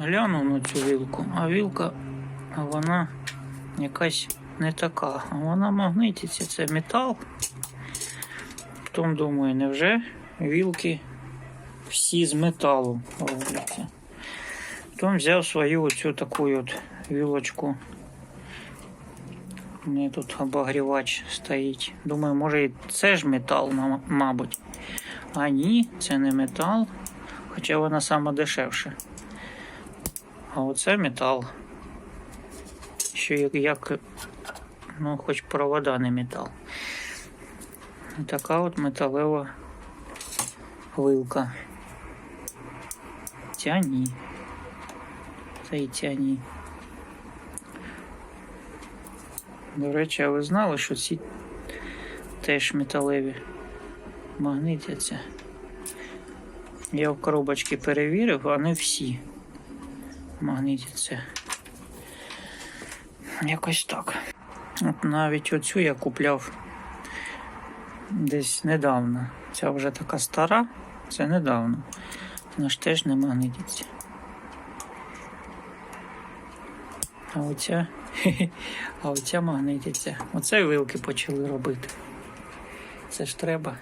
глянув на цю вілку, а вілка вона якась не така. Вона магнититься, це метал. Потім думаю, невже вілки всі з металу робляться. Потім взяв свою оцю таку от вілочку. У мене тут обогрівач стоїть. Думаю, може і це ж метал, мабуть. А ні, це не метал, хоча вона сама дешевша. А оце метал. Що як, як ну, хоч провода не метал. І така от металева вилка. Тяні. Та й тяні. До речі, а ви знали, що ці теж металеві магнитяться? Я в коробочці перевірив, а не всі магнитяться. Якось так. От навіть оцю я купляв десь недавно. Ця вже така стара, це недавно. Вона ж теж не магнититься. А оця, а оця магнититься. Оце вилки почали робити. Це ж треба.